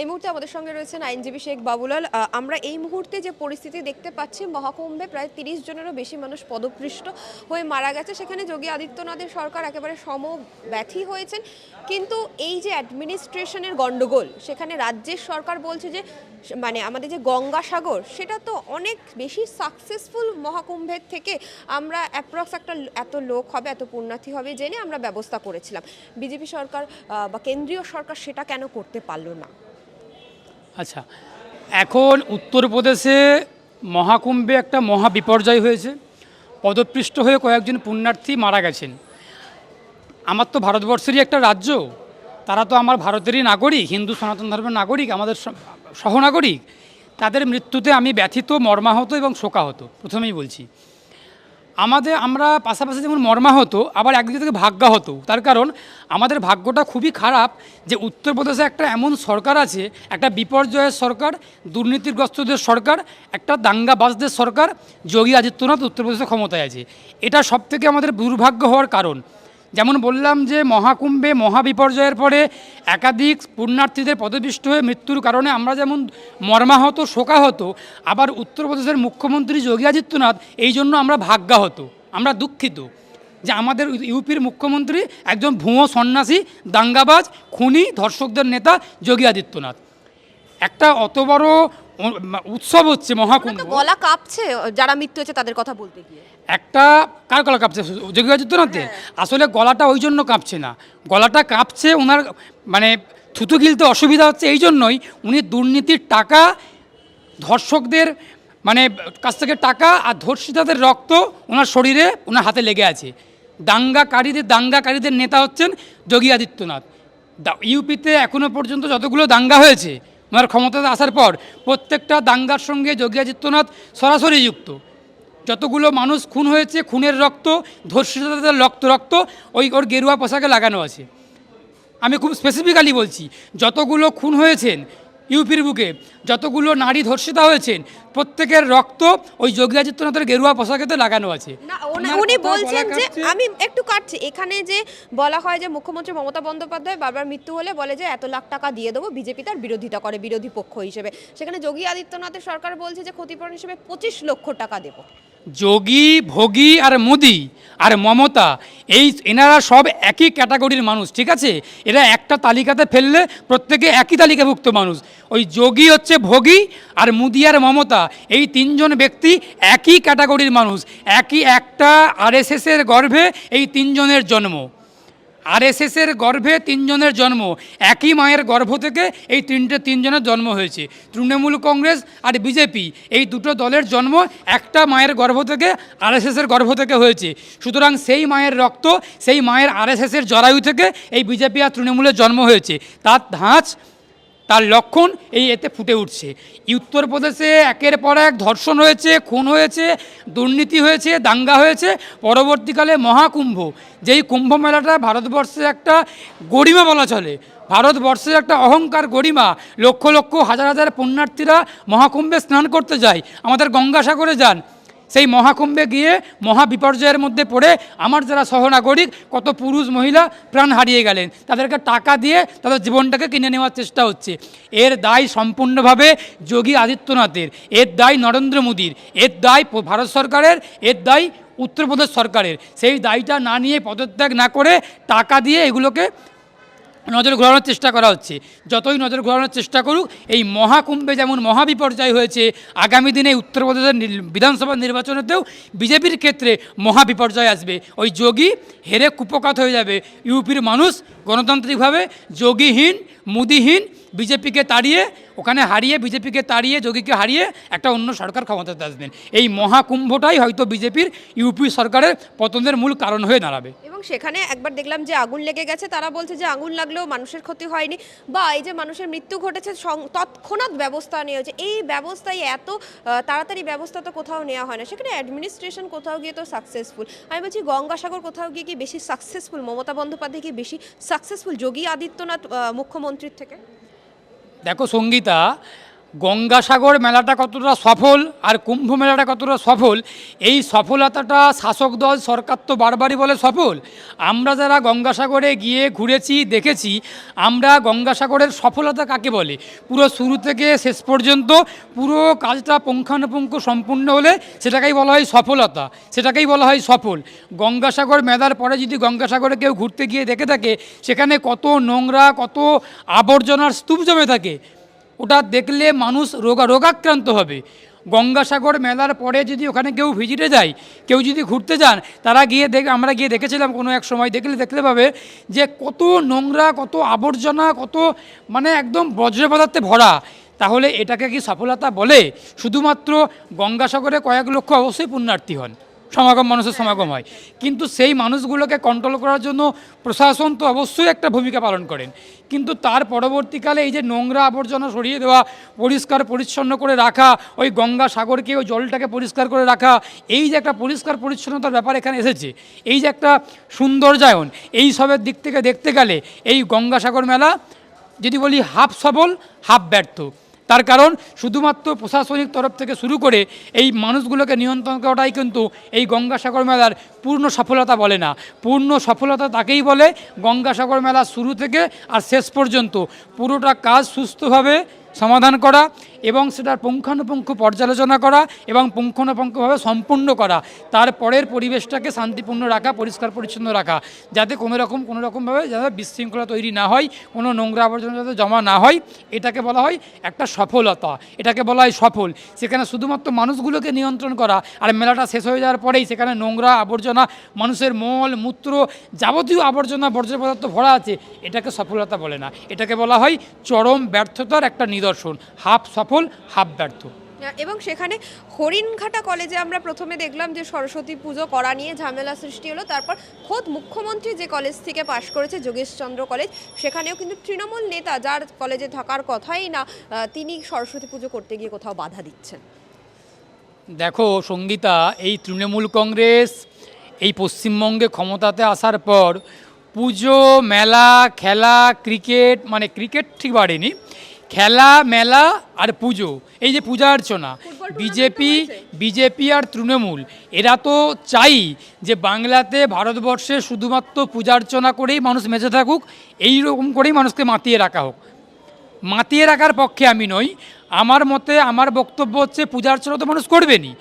এই মুহূর্তে আমাদের সঙ্গে রয়েছেন আইনজীবী শেখ বাবুলাল। আমরা এই মুহূর্তে যে পরিস্থিতি দেখতে পাচ্ছি, মহাকুম্ভে প্রায় তিরিশ জনেরও বেশি মানুষ পদপৃষ্ট হয়ে মারা গেছে। সেখানে যোগী আদিত্যনাথের সরকার একেবারে সমব্যথী হয়েছেন। কিন্তু এই যে অ্যাডমিনিস্ট্রেশনের গণ্ডগোল, সেখানে রাজ্যের সরকার বলছে যে মানে আমাদের যে গঙ্গাসাগর, সেটা তো অনেক বেশি সাকসেসফুল মহাকুম্ভের থেকে আমরা অ্যাপ্রক্স একটা এত লোক হবে, এত পুণ্যার্থী হবে জেনে আমরা ব্যবস্থা করেছিলাম। বিজেপি সরকার বা কেন্দ্রীয় সরকার সেটা কেন করতে পারল না? আচ্ছা এখন উত্তরপ্রদেশে মহাকুম্ভে একটা মহা বিপর্যয় হয়েছে। পদপৃষ্ট হয়ে কয়েকজন পুণ্যার্থী মারা গেছেন। আমার তো ভারতবর্ষেরই একটা রাজ্য। তারা তো আমার ভারতেরই নাগরিক, হিন্দু, সনাতন ধর্মের নাগরিক, আমাদের সহনাগরিক। তাদের মৃত্যুতে আমি ব্যথিত, মর্মাহত এবং শোকাহত। প্রথমেই বলছি। আমাদের, আমরা পাশাপাশি যেমন মর্মাহত আবার একদিকে থেকে ভাগ্যাহত তার কারণ আমাদের ভাগ্যটা খুবই খারাপ যে উত্তরপ্রদেশে একটা এমন সরকার আছে, একটা বিপর্যয়ের সরকার, দুর্নীতিগ্রস্তদের সরকার, একটা দাঙ্গাবাজদের সরকার, যোগী আদিত্যনাথ উত্তরপ্রদেশে ক্ষমতায় আছে। এটা সবথেকে আমাদের দুর্ভাগ্য হওয়ার কারণ। যেমন বললাম যে মহাকুম্ভে মহাবিপর্যয়ের পরে একাধিক পুণ্যার্থীদের পদপিষ্ট হয়ে মৃত্যুর কারণে আমরা যেমন মর্মাহত, শোকাহত, আবার উত্তরপ্রদেশের মুখ্যমন্ত্রী যোগী আদিত্যনাথ এই জন্য আমরা ভাগ্যাহত, আমরা দুঃখিত যে আমাদের ইউপির মুখ্যমন্ত্রী একজন ভুয়ো সন্ন্যাসী, দাঙ্গাবাজ, খুনি, ধর্ষকদের নেতা যোগী আদিত্যনাথ। একটা অত বড় উৎসব হচ্ছে মহাকুম্ভ। গলা কাঁপছে যারা মৃত্যু হয়েছে তাদের কথা বলতে গিয়ে। একটা কার গলা কাঁপছে? যোগী আদিত্যনাথের? আসলে গলাটা ওই জন্য কাঁপছে না। গলাটা কাঁপছে ওনার মানে থুতু গিলতে অসুবিধা হচ্ছে এই জন্যই উনি দুর্নীতির টাকা ধর্ষকদের মানে কাছ থেকে টাকা আর ধর্ষিতাদের রক্ত ওনার শরীরে ওনার হাতে লেগে আছে। দাঙ্গাকারীদের দাঙ্গাকারীদের নেতা হচ্ছেন যোগী আদিত্যনাথ। দা- ইউপিতে এখনও পর্যন্ত যতগুলো দাঙ্গা হয়েছে ওনার ক্ষমতাতে আসার পর প্রত্যেকটা দাঙ্গার সঙ্গে যোগী আদিত্যনাথ সরাসরি যুক্ত। যতগুলো মানুষ খুন হয়েছে, খুনের রক্ত, ধর্ষিতাদের রক্ত রক্ত, ওই ওর গেরুয়া পোশাকে লাগানো আছে। আমি খুব স্পেসিফিক্যালি বলছি, যতগুলো খুন হয়েছেন ইউপির বুকে যতগুলো নারী ধর্ষিতা হয়েছেন প্রত্যেকের রক্ত ওই যোগী আদিত্যনাথের গেরুয়া পোশাকেতে লাগানো আছে। না উনি- বলছেন যে আমি একটু কাটছি। এখানে যে বলা হয় যে মুখ্যমন্ত্রী মমতা বন্দ্যোপাধ্যায় বারবার মৃত্যু হলে বলে যে এত লাখ টাকা দিয়ে দেবো বিজেপি তার বিরোধিতা করে বিরোধী পক্ষ হিসেবে। সেখানে যোগী আদিত্যনাথের সরকার বলছে যে ক্ষতিপূরণ হিসেবে পঁচিশ লক্ষ টাকা দেবো। যোগী, ভোগী আর মুদি আর মমতা, এই এনারা সব একই ক্যাটাগরির মানুষ, ঠিক আছে? এরা একটা তালিকাতে ফেললে প্রত্যেকে একই তালিকাভুক্ত মানুষ। ওই যোগী হচ্ছে ভোগী আর মুদি আর মমতা, এই তিনজন ব্যক্তি একই ক্যাটাগরির মানুষ, একই একটা আরএসএসের গর্ভে এই তিনজনের জন্ম। আরএসএসের গর্ভে তিনজনের জন্ম। একই মায়ের গর্ভ থেকে এই তিনটে তিনজনের জন্ম হয়েছে। তৃণমূল কংগ্রেস আর বিজেপি, এই দুটো দলের জন্ম একটা মায়ের গর্ভ থেকে আরএসএসের গর্ভ থেকে হয়েছে। সুতরাং সেই মায়ের রক্ত, সেই মায়ের আরএসএসের জরায়ু থেকে এই বিজেপি আর তৃণমূলের জন্ম হয়েছে। তার ধাঁচ তার লক্ষণ এই এতে ফুটে উঠছে। উত্তরপ্রদেশে একের পর এক ধর্ষণ হয়েছে, খুন হয়েছে, দুর্নীতি হয়েছে, দাঙ্গা হয়েছে, পরবর্তীকালে মহাকুম্ভ। যেই কুম্ভ মেলাটা ভারতবর্ষের একটা গরিমা বলা চলে। ভারতবর্ষের একটা অহংকার গরিমা। লক্ষ লক্ষ হাজার হাজার পুণ্যার্থীরা মহাকুম্ভে স্নান করতে যায়। আমাদের গঙ্গাসাগরে যান। সেই মহাকুম্ভে গিয়ে মহা বিপর্যয়ের মধ্যে পড়ে আমার যারা সহনাগরিক, কত পুরুষ মহিলা প্রাণ হারিয়ে গেলেন। তাদেরকে টাকা দিয়ে তাদের জীবনটাকে কিনে নেওয়ার চেষ্টা হচ্ছে। এর দায় সম্পূর্ণভাবে যোগী আদিত্যনাথের। এর দায় নরেন্দ্র মোদীর। এর দায় ভারত সরকারের। এর দায় উত্তরপ্রদেশ সরকারের। সেই দায়টা না নিয়ে পদত্যাগ না করে টাকা দিয়ে এগুলোকে নজর ঘোরানোর চেষ্টা করা হচ্ছে। যতই নজর ঘোরানোর চেষ্টা করুক, এই মহাকুম্ভে যেমন মহাবিপর্যয় হয়েছে, আগামী দিনে উত্তরপ্রদেশের বিধানসভা নির্বাচনেতেও বিজেপির ক্ষেত্রে মহাবিপর্যয় আসবে। ওই যোগী হেরে কুপকাত হয়ে যাবে। ইউপির মানুষ গণতান্ত্রিকভাবে যোগীহীন, মুদিহীন বিজেপিকে তাড়িয়ে, ওখানে হারিয়ে, বিজেপিকে তাড়িয়ে, যোগীকে হারিয়ে একটা অন্য সরকার ক্ষমতাতে আসবেন। এই মহাকুম্ভটাই হয়তো বিজেপির, ইউপি সরকারের পতনের মূল কারণ হয়ে দাঁড়াবে। সেখানে একবার দেখলাম যে আগুন লেগে গেছে। তারা বলছে যে আগুন লাগলেও মানুষের ক্ষতি হয়নি বা এই যে মানুষের মৃত্যু ঘটেছে তৎক্ষণাৎ ব্যবস্থা নেওয়া হয়েছে। এই ব্যবস্থায় এত তাড়াতাড়ি ব্যবস্থা তো কোথাও নেওয়া হয় না। সেখানে অ্যাডমিনিস্ট্রেশন কোথাও গিয়ে তো সাকসেসফুল আমি বলছি গঙ্গাসাগর কোথাও গিয়ে কি বেশি সাকসেসফুল মমতা বন্দ্যোপাধ্যায় কি বেশি সাকসেসফুল যোগী আদিত্যনাথ মুখ্যমন্ত্রীর থেকে? দেখো সঙ্গীতা গঙ্গাসাগর মেলাটা কতটা সফল আর কুম্ভ মেলাটা কতটা সফল, এই সফলতাটা শাসক দল, সরকার তো বারবারই বলে সফল। আমরা যারা গঙ্গাসাগরে গিয়ে ঘুরেছি, দেখেছি, আমরা গঙ্গাসাগরের সফলতা কাকে বলে? পুরো শুরু থেকে শেষ পর্যন্ত পুরো কাজটা পুঙ্খানুপুঙ্খ সম্পূর্ণ হলে সেটাকেই বলা হয় সফলতা, সেটাকেই বলা হয় সফল। গঙ্গাসাগর মেলার পরে যদি গঙ্গাসাগরে কেউ ঘুরতে গিয়ে দেখে থাকে, সেখানে কত নোংরা, কত আবর্জনার স্তূপ জমে থাকে ওটা দেখলে মানুষ রোগা, রোগাক্রান্ত হবে। গঙ্গাসাগর মেলার পরে যদি ওখানে কেউ ভিজিটে যায়, কেউ যদি ঘুরতে যান, তারা গিয়ে দেখ, আমরা গিয়ে দেখেছিলাম কোনো এক সময়, দেখলে দেখতে পাবে যে কত নোংরা, কত আবর্জনা, কত মানে একদম বজ্র পদার্থে ভরা। তাহলে এটাকে কি সফলতা বলে? শুধুমাত্র গঙ্গাসাগরে কয়েক লক্ষ অবশ্যই পুণ্যার্থী হন। সমাগম মানুষের সমাগম হয়। কিন্তু সেই মানুষগুলোকে কন্ট্রোল করার জন্য প্রশাসন তো অবশ্যই একটা ভূমিকা পালন করেন। কিন্তু তার পরবর্তীকালে এই যে নোংরা আবর্জনা সরিয়ে দেওয়া, পরিষ্কার পরিচ্ছন্ন করে রাখা, ওই গঙ্গা সাগরকে, ওই জলটাকে পরিষ্কার করে রাখা, এই যে একটা পরিষ্কার পরিচ্ছন্নতার ব্যাপার এখানে এসেছে, এই যে একটা সৌন্দর্যায়ন এই সবের দিক থেকে দেখতে গেলে এই গঙ্গাসাগর মেলা, যদি বলি হাফ সবল হাফ ব্যর্থ। তার কারণ শুধুমাত্র প্রশাসনিক তরফ থেকে শুরু করে এই মানুষগুলোকে নিয়ন্ত্রণ করাটাই কিন্তু এই গঙ্গাসাগর মেলার পূর্ণ সফলতা বলে না। পূর্ণ সফলতা তাকেই বলে গঙ্গাসাগর মেলা শুরু থেকে আর শেষ পর্যন্ত। পুরোটা কাজ সুস্থভাবে সমাধান করা এবং সেটার পুঙ্খানুপুঙ্খ পর্যালোচনা করা এবং পুঙ্খানুপুঙ্খভাবে সম্পূর্ণ করা। তারপরের পরিবেশটাকে শান্তিপূর্ণ রাখা, পরিষ্কার পরিচ্ছন্ন রাখা। যাতে কোনো রকম, কোনো রকমভাবে যাতে বিশৃঙ্খলা তৈরি না হয়, কোনো নোংরা আবর্জনা যাতে জমা না হয়, এটাকে বলা হয় একটা সফলতা। এটাকে বলা হয় সফল। সেখানে শুধুমাত্র মানুষগুলোকে নিয়ন্ত্রণ করা আর মেলাটা শেষ হয়ে যাওয়ার পরেই সেখানে নোংরা আবর্জনা, মানুষের মল, মূত্র যাবতীয় আবর্জনা, বর্জ্য পদার্থ ভরা আছে, এটাকে সফলতা বলে না। এটাকে বলা হয় চরম ব্যর্থতার একটা নিদর্শন। হাফ সফল হাফ ব্যর্থ। এবং সেখানে হরিণঘাটা কলেজে আমরা প্রথমে দেখলাম যে সরস্বতী পুজো করা নিয়ে ঝামেলা সৃষ্টি হলো। তারপর খোদ মুখ্যমন্ত্রী যে কলেজ থেকে পাশ করেছে যোগেশচন্দ্র কলেজ সেখানেও কিন্তু তৃণমূল নেতা যার কলেজে থাকার কথাই না তিনি সরস্বতী পুজো করতে গিয়ে কোথাও বাধা দিচ্ছেন। দেখো সঙ্গীতা এই তৃণমূল কংগ্রেস এই পশ্চিমবঙ্গে ক্ষমতাতে আসার পর পুজো মেলা খেলা ক্রিকেট মানে ক্রিকেট ঠিক বাড়েনি খেলা মেলা আর পুজো। এই যে পূজা অর্চনা বিজেপি বিজেপি আর তৃণমূল এরা তো চাই যে বাংলাতে ভারতবর্ষে শুধুমাত্র পূজা অর্চনা করেই মানুষ বেঁচে থাকুক এই রকম করেই মানুষকে মাতিয়ে রাখা হোক। মাতিয়ে রাখার পক্ষে আমি নই। আমার মতে আমার বক্তব্য হচ্ছে পূজা অর্চনা তো মানুষ করবেনই।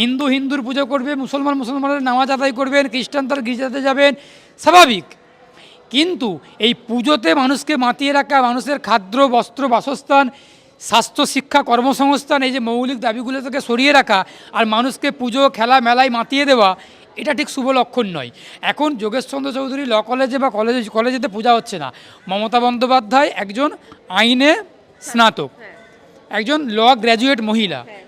হিন্দু হিন্দুর পুজো করবে মুসলমান মুসলমানের নামাজ আদায় করবেন খ্রিস্টান তার গির্জাতে যাবেন স্বাভাবিক। কিন্তু এই পুজোতে মানুষকে মাতিয়ে রাখা মানুষের খাদ্য বস্ত্র বাসস্থান স্বাস্থ্য শিক্ষা কর্মসংস্থান এই যে মৌলিক দাবিগুলো থেকে সরিয়ে রাখা আর মানুষকে পুজো খেলা মেলায় মাতিয়ে দেওয়া এটা ঠিক শুভ লক্ষণ নয়। এখন যোগেশচন্দ্র চৌধুরী ল কলেজে বা কলেজে কলেজেতে পূজা হচ্ছে না। মমতা বন্দ্যোপাধ্যায় একজন আইনে স্নাতক। একজন ল গ্র্যাজুয়েট মহিলা। হ্যাঁ।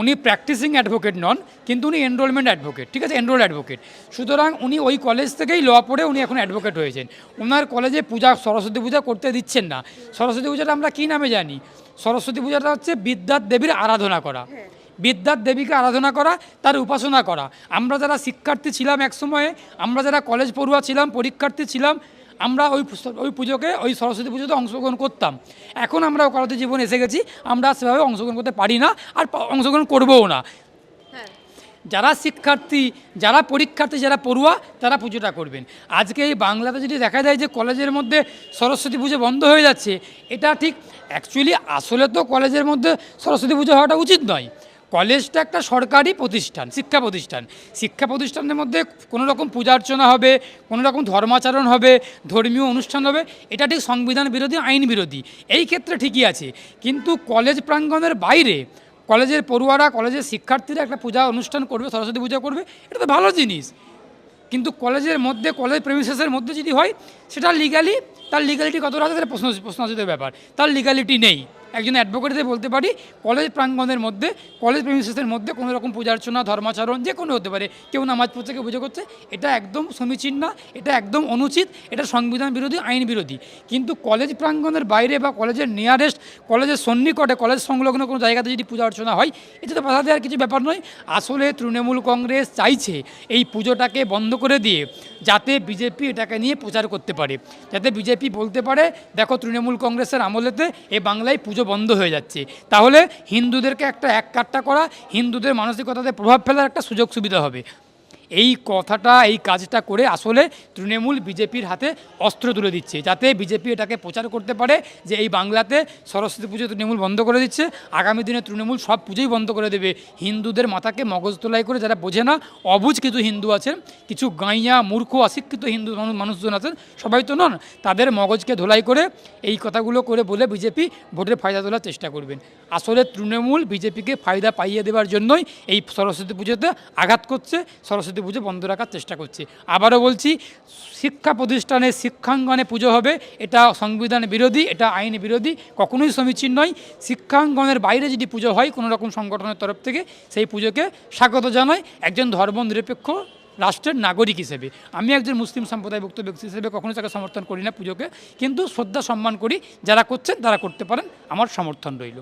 উনি প্র্যাকটিসিং অ্যাডভোকেট নন কিন্তু উনি এনরোলমেন্ট অ্যাডভোকেট ঠিক আছে? এনরোল অ্যাডভোকেট সুতরাং উনি ওই কলেজ থেকেই ল পড়ে উনি এখন অ্যাডভোকেট হয়েছেন। ওনার কলেজে পূজা সরস্বতী পূজা করতে দিচ্ছেন না। সরস্বতী পূজাটা আমরা কী নামে জানি? সরস্বতী পূজাটা হচ্ছে বিদ্যার দেবীর আরাধনা করা। বিদ্যার দেবীকে আরাধনা করা তার উপাসনা করা। আমরা যারা শিক্ষার্থী ছিলাম এক সময়ে আমরা যারা কলেজ পড়ুয়া ছিলাম পরীক্ষার্থী ছিলাম আমরা ওই ওই পুজোকে ওই সরস্বতী পুজোতে অংশগ্রহণ করতাম। এখন আমরা কলেজ জীবন এসে গেছি আমরা সেভাবে অংশগ্রহণ করতে পারি না আর অংশগ্রহণ করবও না। হ্যাঁ। যারা শিক্ষার্থী যারা পরীক্ষার্থী যারা পড়ুয়া তারা পুজোটা করবেন। আজকে এই বাংলাতে যদি দেখা যায় যে কলেজের মধ্যে সরস্বতী পুজো বন্ধ হয়ে যাচ্ছে এটা ঠিক অ্যাকচুয়ালি আসলে তো কলেজের মধ্যে সরস্বতী পুজো হওয়াটা উচিত নয়। কলেজটা একটা সরকারি প্রতিষ্ঠান, শিক্ষা প্রতিষ্ঠান। শিক্ষা প্রতিষ্ঠানের মধ্যে কোনো রকম পূজা অর্চনা হবে, কোনো রকম ধর্মাচরণ হবে, ধর্মীয় অনুষ্ঠান হবে, এটা ঠিক সংবিধান বিরোধী, আইন বিরোধী। এই ক্ষেত্রে ঠিকই আছে। কিন্তু কলেজ প্রাঙ্গণের বাইরে কলেজের পড়ুয়ারা, কলেজের শিক্ষার্থীরা একটা পূজা অনুষ্ঠান করবে, সরস্বতী পূজা করবে, এটা তো ভালো জিনিস। কিন্তু কলেজের মধ্যে, কলেজ প্রেমিসেসের মধ্যে যদি হয়, সেটা লিগালি তার লিগালিটি কতটা আছে প্রশ্ন প্রশ্নাতীত ব্যাপার। তার লিগালিটি নেই। একজন অ্যাডভোকেটে বলতে পারি কলেজ প্রাঙ্গণের মধ্যে কলেজ প্রেমিসেসের মধ্যে কোনো রকম পূজার্চনা ধর্মাচরণ যে কোনো হতে পারে। কেউ নামাজ পড়ছে পুজো করছে, এটা একদম সমীচীন না, এটা একদম অনুচিত, এটা সংবিধান বিরোধী, আইন বিরোধী। কিন্তু কলেজ প্রাঙ্গণের বাইরে বা কলেজের নিয়ারেস্ট কলেজের সন্নিকটে কলেজ সংলগ্ন কোনো জায়গাতে যদি পূজা অর্চনা হয় এটা তো বাধা দেওয়ার কিছু ব্যাপার নয়। আসলে তৃণমূল কংগ্রেস চাইছে এই পুজোটাকে বন্ধ করে দিয়ে যাতে বিজেপি এটাকে নিয়ে প্রচার করতে পারে। যাতে বিজেপি বলতে পারে, দেখো তৃণমূল কংগ্রেসের আমলেতে এ বাংলায় পুজো পুজো বন্ধ হয়ে যাচ্ছে। তাহলে হিন্দুদেরকে একটা এক কাট্টা করা, হিন্দুদের মানসিকতাতে প্রভাব ফেলার একটা সুযোগ সুবিধা হবে। এই কথাটা, এই কাজটা করে আসলে তৃণমূল বিজেপির হাতে অস্ত্র তুলে দিচ্ছে। যাতে বিজেপি এটাকে প্রচার করতে পারে যে এই বাংলাতে সরস্বতী পুজো তৃণমূল বন্ধ করে দিচ্ছে। আগামী দিনে তৃণমূল সব পুজোই বন্ধ করে দেবে। হিন্দুদের মাথাকে মগজ তোলাই করে যারা বোঝে না অবুঝ কিছু হিন্দু আছেন, কিছু গাইয়া, মূর্খ, অশিক্ষিত হিন্দু মানুষজন আছেন, সবাই তো নন, তাদের মগজকে ধোলাই করে এই কথাগুলো করে বলে বিজেপি ভোটের ফায়দা তোলার চেষ্টা করবেন। আসলে তৃণমূল বিজেপিকে ফায়দা পাইয়ে দেওয়ার জন্যই এই সরস্বতী পুজোতে আঘাত করছে। সরস্বতী পুজো বন্ধ রাখার চেষ্টা করছে। আবারও বলছি, শিক্ষা প্রতিষ্ঠানে শিক্ষাঙ্গনে পুজো হবে, এটা সংবিধান বিরোধী, এটা আইন বিরোধী, কখনোই সমীচীন নয়। শিক্ষাঙ্গনের বাইরে যদি পুজো হয়, কোনো রকম সংগঠনের তরফ থেকে সেই পুজোকে স্বাগত জানায় একজন ধর্মনিরপেক্ষ রাষ্ট্রের নাগরিক হিসেবে। আমি একজন মুসলিম সম্প্রদায়ভুক্ত ব্যক্তি হিসেবে কখনোই তাকে সমর্থন করি না পুজোকে। কিন্তু শ্রদ্ধা, সম্মান করি, যারা করছেন তারা করতে পারেন, আমার সমর্থন রইল।